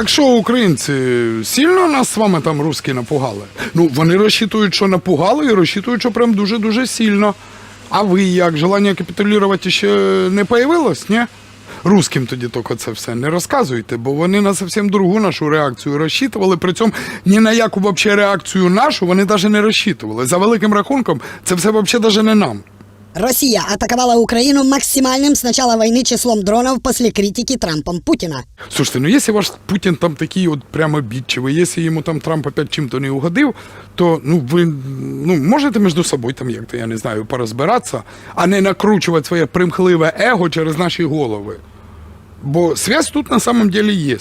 Так що українці сильно нас з вами там русські напугали? Ну, вони розчитують, що напугали, і розчитують, що прям дуже-дуже сильно. А ви як? Желання капітулювати ще не появилось, ні? Русським тоді тільки це все не розказуйте, бо вони на зовсім другу нашу реакцію розчитували. При цьому ні на яку вообще реакцію нашу вони навіть не розчитували. За великим рахунком, це все взагалі навіть не нам. Россия атаковала Украину максимальным с начала войны числом дронов после критики Трампом Путина. Слушайте, ну если ваш Путин там такий от прямо обидчивый, если ему там Трамп опять чим-то не угодив, то ну ви ну, можете між собою там як-то, я не знаю, порозбиратися, а не накручувати своє примхливе его через наші голови. Бо связь тут на самом деле є.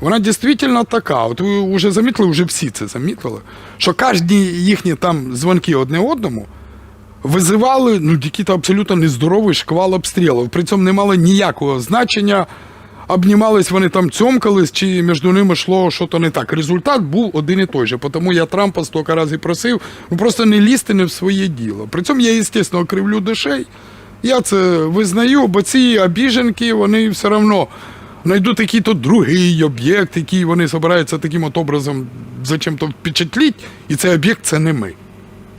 Вона дійсно така. От ви вже замітили, вже всі це замітили, що кожні їхні там дзвонки одне одному визивали ну, який-то абсолютно нездоровий шквал обстрілів. При цьому не мали ніякого значення. Обнімались вони там цьомкались, чи між ними йшло щось не так. Результат був один і той же. Тому я Трампа стільки разів просив, просто не лізти не в своє діло. При цьому я, звісно, кривлю душей. Я це визнаю, бо ці обіженки, вони все одно знайдуть який-то другий об'єкт, який вони збираються таким от образом зачем-то впечатліть, і цей об'єкт це не ми.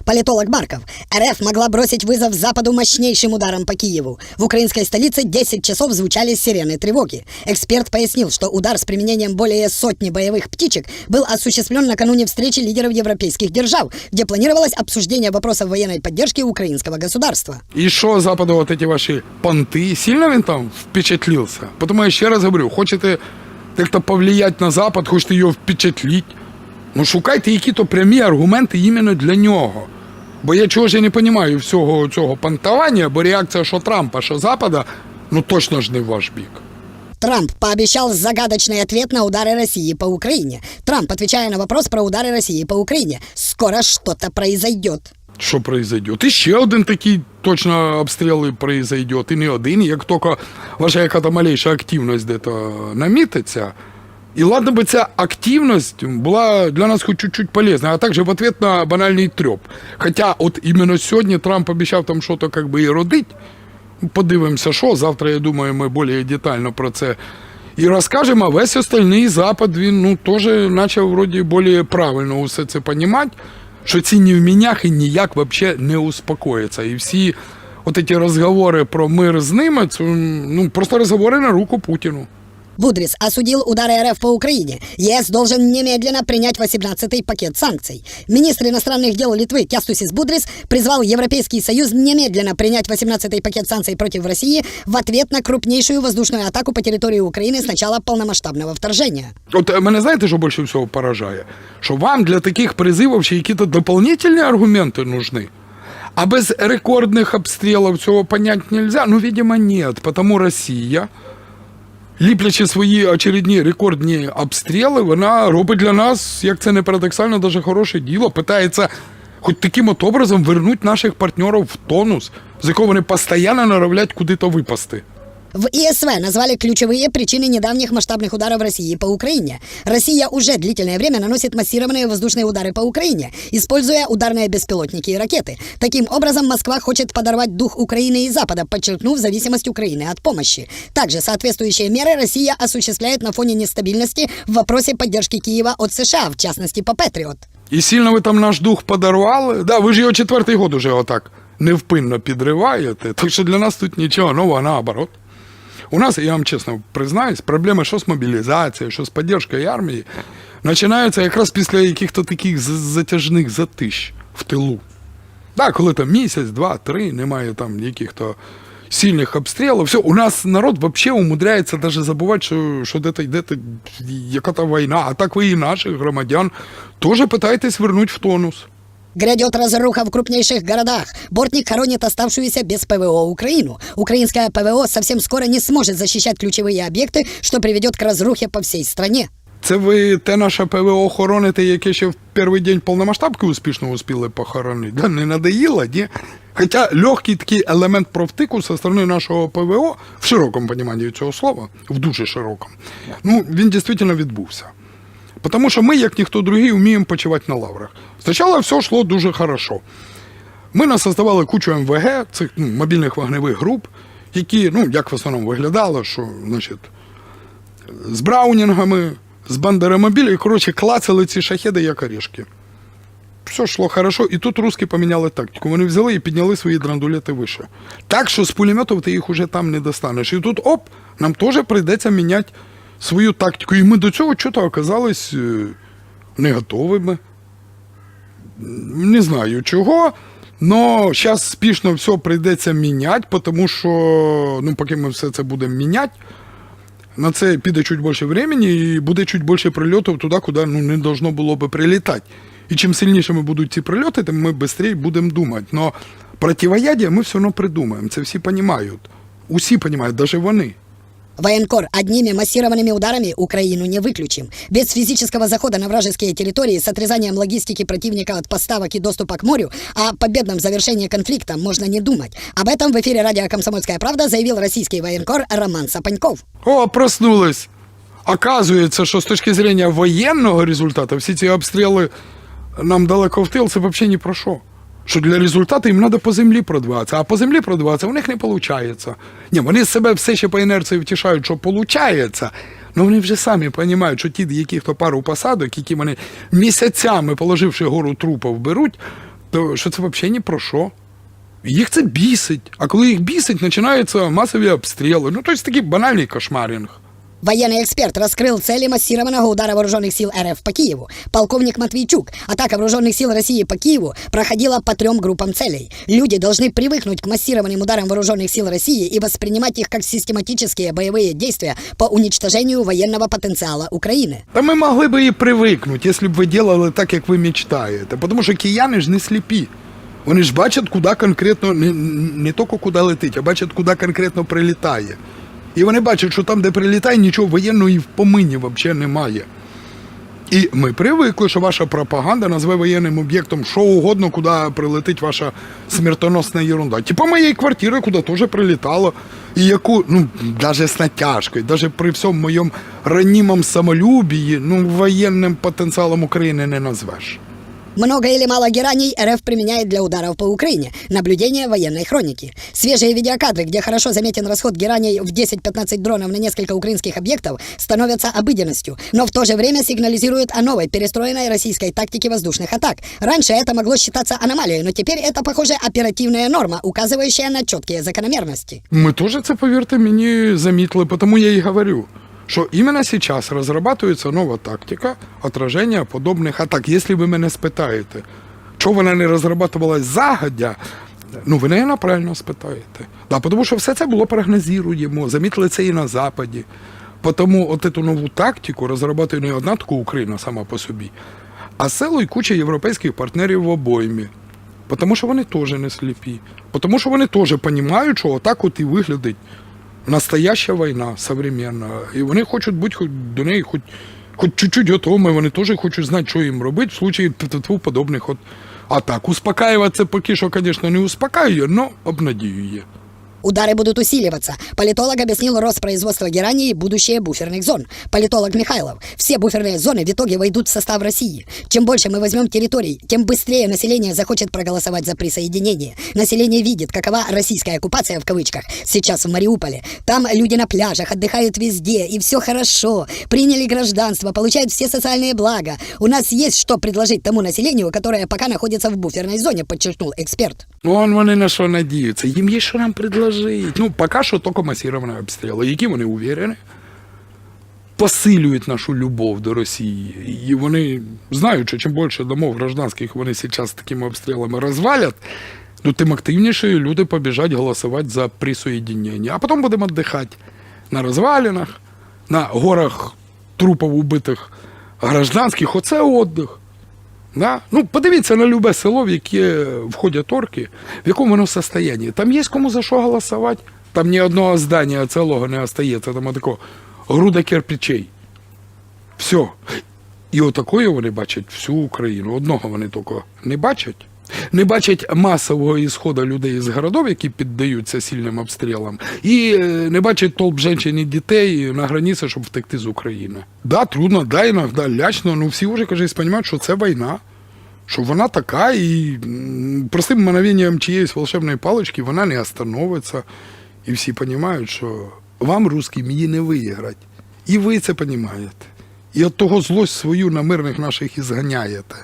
Политолог Марков. РФ могла бросить вызов Западу мощнейшим ударом по Киеву. В украинской столице 10 часов звучали сирены тревоги. Эксперт пояснил, что удар с применением более сотни боевых птичек был осуществлен накануне встречи лидеров европейских держав, где планировалось обсуждение вопросов военной поддержки украинского государства. І що Западу от эти ваші понти, сильно він там впечатлился? Потому я ще раз говорю, хочете як-то повлиять на Запад, хочете його впечатліть, ну шукайте які-то прямі аргументи іменно для нього. Бо я чого ж я не розумію всього цього понтування, бо реакція що Трампа, що Запада, ну точно ж не в ваш бік. Трамп пообещал загадочный ответ на удары России по Украине. Трамп, отвечая на вопрос про удары России по Украине, скоро что-то произойдет. Що произойдет? І ще один такий точно обстріл і произойдет, і не один. Як тільки ваша яка-то малейша активність де-то намітиться, і ладно би ця активність була для нас хоч чуть-чуть полезна, а також в ответ на банальний трьоп. Хоча от іменно сьогодні Трамп обіцяв там щось как би і родить. Подивимося, що. Завтра, я думаю, ми більш детально про це і розкажемо, а весь остальний Запад, він ну, теж почав вроді більш правильно усе це розуміти, що ці невміняхи ніяк вообще не успокояться. І всі от ці розговори про мир з ними, це ну, просто розговори на руку Путіну. Будрис осудил удары РФ по Украине. ЕС должен немедленно принять 18-й пакет санкций. Министр иностранных дел Литвы Кястусис Будрис призвал Европейский Союз немедленно принять 18-й пакет санкций против России в ответ на крупнейшую воздушную атаку по территории Украины с начала полномасштабного вторжения. От е, мене знаєте, що більше всього поражає? Що вам для таких призивів ще якісь дополнительні аргументи нужны? А без рекордних обстрілів цього понять нельзя? Ну, видимо, нет. Потому Росія, Ліплячи свої очередні рекордні обстріли, вона робить для нас, як це не парадоксально, дуже хороше діло. Питається хоч таким от образом вернуть наших партнерів в тонус, з якого вони постійно наравлять куди-то випасти. В ИСВ назвали ключевые причины недавних масштабных ударов России по Украине. Россия уже длительное время наносит массированные воздушные удары по Украине, используя ударные беспилотники и ракеты. Таким образом, Москва хочет подорвать дух Украины и Запада, подчеркнув зависимость Украины от помощи. Также соответствующие меры Россия осуществляет на фоне нестабильности в вопросе поддержки Киева от США, в частности по Патриот. І сильно ви там наш дух подарували. Да, ви ж його четвертий год уже отак невпинно підриваєте. Так що для нас тут нічого нового, наоборот. У нас, я вам чесно признаюсь, проблеми що з мобілізацією, що з підтримкою армії, починаються якраз після яких-то таких затяжних затищ в тилу. Так, коли там місяць, два, три, немає там яких-то сильних обстрілів. Все, у нас народ взагалі умудряється навіть забувати, що, що де-то йде яка-то війна, а так ви і наших громадян теж питаєтесь вернути в тонус. Грядет разруха в крупнейших городах. Бортник хоронит оставшуюся без ПВО Украину. Украинское ПВО совсем скоро не сможет защищать ключевые объекты, что приведет к разрухе по всей стране. Це ви те наше ПВО хороните, яке ще в перший день повномасштабки успішно успіли похоронити? Да, не надоїло, ні? Хоча легкий такий елемент провтику зі сторони нашого ПВО, в широкому розумінні цього слова, в дуже широкому, ну, він дійсно відбувся. Тому що ми, як ніхто другий, вміємо почивати на лаврах. Спочатку все йшло дуже хорошо. Ми насоздавали кучу МВГ, цих ну, мобільних вогневих груп, які, ну, як в основному виглядало, що, значить, з браунінгами, з бандеромобіля і, коротше, клацали ці шахеди як орешки. Все йшло хорошо, і тут русські поміняли тактику. Вони взяли і підняли свої драндулети вище. Так що з пулеметів ти їх уже там не достанеш. І тут оп, нам теж прийдеться міняти свою тактику. І ми до цього чого оказались е, не готовими. Не знаю чого. Но зараз спішно все прийдеться міняти, тому що ну, поки ми все це будемо міняти, на це піде чуть більше времени і буде чуть більше прильотів туди, куди ну, не должно було би прилітати. І чим сильнішими будуть ці прильоти, тим ми швидше будемо думати. Но противоядие ми все одно придумаємо. Це всі розуміють. Усі розуміють, навіть вони. Военкор, одними массированными ударами Украину не выключим. Без физического захода на вражеские территории с отрезанием логистики противника от поставок и доступа к морю о победном завершении конфликта можно не думать. Об этом в эфире радио «Комсомольская правда» заявил российский военкор Роман Сапаньков. О, проснулись. Оказується, що з точки зрення воєнного результату всі ці обстріли нам далеко в тил, це взагалі ні про що. Що для результату їм треба по землі продвигатися, а по землі продвигатися у них не виходить. Ні, вони себе все ще по інерції втішають, що виходить, але вони вже самі розуміють, що ті, які хто пару посадок, які вони місяцями, положивши гору трупів, беруть, то що це взагалі ні про що. Їх це бісить. А коли їх бісить, починаються масові обстріли. Ну, тобто такий банальний кошмарінг. Военный эксперт раскрыл цели массированного удара вооруженных сил РФ по Киеву. Полковник Матвейчук. Атака вооруженных сил России по Киеву проходила по трем группам целей. Люди должны привыкнуть к массированным ударам вооруженных сил России и воспринимать их как систематические боевые действия по уничтожению военного потенциала Украины. Та ми могли б і привикнути, якщо б ви робили так, як ви мечтаєте. Тому що кияни ж не сліпі. Вони ж бачать, куди конкретно, не, не тільки куди летить, а бачать, куди конкретно прилітає. І вони бачать, що там, де прилітає, нічого воєнного і в помині взагалі немає. І ми привикли, що ваша пропаганда назве воєнним об'єктом що угодно, куди прилетить ваша смертоносна ерунда. Типа моєї квартири, куди теж прилітало, і яку, ну, навіть з натяжкою, навіть при всьому моєму ранімому самолюбії, ну, воєнним потенціалом України не назвеш. Много или мало гераний РФ применяет для ударов по Украине. Наблюдение военной хроники. Свежие видеокадры, где хорошо заметен расход гераний в 10-15 дронов на несколько украинских объектов, становятся обыденностью, но в то же время сигнализируют о новой перестроенной российской тактике воздушных атак. Раньше это могло считаться аномалией, но теперь это, похоже, оперативная норма, указывающая на четкие закономерности. Ми теж це, повірте мені, замітили, тому я і говорю, Що іменно зараз розрабатується нова тактика отраження подобних атак. Якщо ви мене спитаєте, чого вона не розрабатувалась загодя, ну ви, наверное, правильно спитаєте. Да, тому що все це було прогнозуємо, замітили це і на Западі. Тому от цю нову тактику розробляє не одна така Україна сама по собі, а село і куча європейських партнерів в обоймі. Тому що вони теж не сліпі. Тому що вони теж розуміють, що отак от і виглядить настояща війна современна. І вони хочуть бути хоч до неї хоч, хоч чуть-чуть готовими, вони теж хочуть знати, що їм робити в случаї подобних от атак. Успокаиваться поки що, звісно, не успокаює, але обнадіює. Удары будут усиливаться. Политолог объяснил рост производства герании и будущее буферных зон. Политолог Михайлов. Все буферные зоны в итоге войдут в состав России. Чем больше мы возьмем территорий, тем быстрее население захочет проголосовать за присоединение. Население видит, какова российская оккупация в кавычках сейчас в Мариуполе. Там люди на пляжах отдыхают везде, и все хорошо. Приняли гражданство, получают все социальные блага. У нас есть что предложить тому населению, которое пока находится в буферной зоне, подчеркнул эксперт. Вон вони на що надіються. Їм є що нам предложити. Ну, поки що тільки масовані обстріли, які вони уверені, посилюють нашу любов до Росії. І вони знають, що чим більше домов гражданських вони зараз такими обстрілами розвалять, ну, тим активніше люди побіжать голосувати за присоединення. А потім будемо віддихати на розвалинах, на горах трупів убитих гражданських. Оце отдих. Да? Ну, подивіться на любе село, в яке входять орки, в якому воно состоянні. Там є кому за що голосувати. Там ні одного здання цілого не остається, там такого груда кирпичей. Все. І отакою вони бачать всю Україну. Одного вони тільки не бачать. Не бачать масового ісходу людей з городов, які піддаються сильним обстрілам, і е, не бачать толп жінок і дітей на границі, щоб втекти з України. Да, трудно, да, іноді лячно, ну всі вже, каже, розуміють, що це війна. Що вона така, і простим мановенням чиєїсь волшебної палички вона не остановиться. І всі розуміють, що вам, русським, її не виграти. І ви це розумієте. І от того злость свою на мирних наших і зганяєте,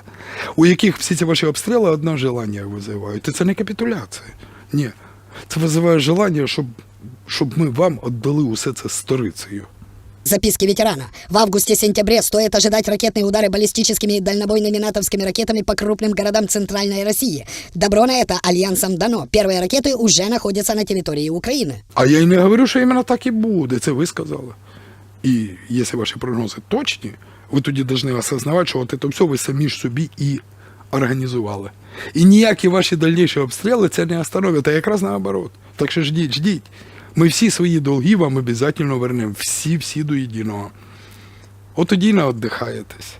у яких всі ці ваші обстріли одне желання визивають. І це не капітуляція. Ні. Це визиває желання, щоб, щоб ми вам віддали усе це сторицею. Записки ветерана. В августе-сентябре стоит ожидать ракетные удары баллистическими и дальнобойными натовскими ракетами по крупным городам Центральной России. Добро на это Альянсом дано. Первые ракеты уже находятся на территории Украины. А я й не говорю, що іменно так і буде. Це ви сказали. І якщо ваші прогнози точні, ви тоді повинні осознавати, що от це все ви самі ж собі і організували. І ніякі ваші дальніші обстріли це не остановить, а якраз наоборот. Так що ждіть, ждіть. Ми всі свої долги вам обов'язково вернемо. Всі, всі до єдиного. От тоді не віддихаєтесь.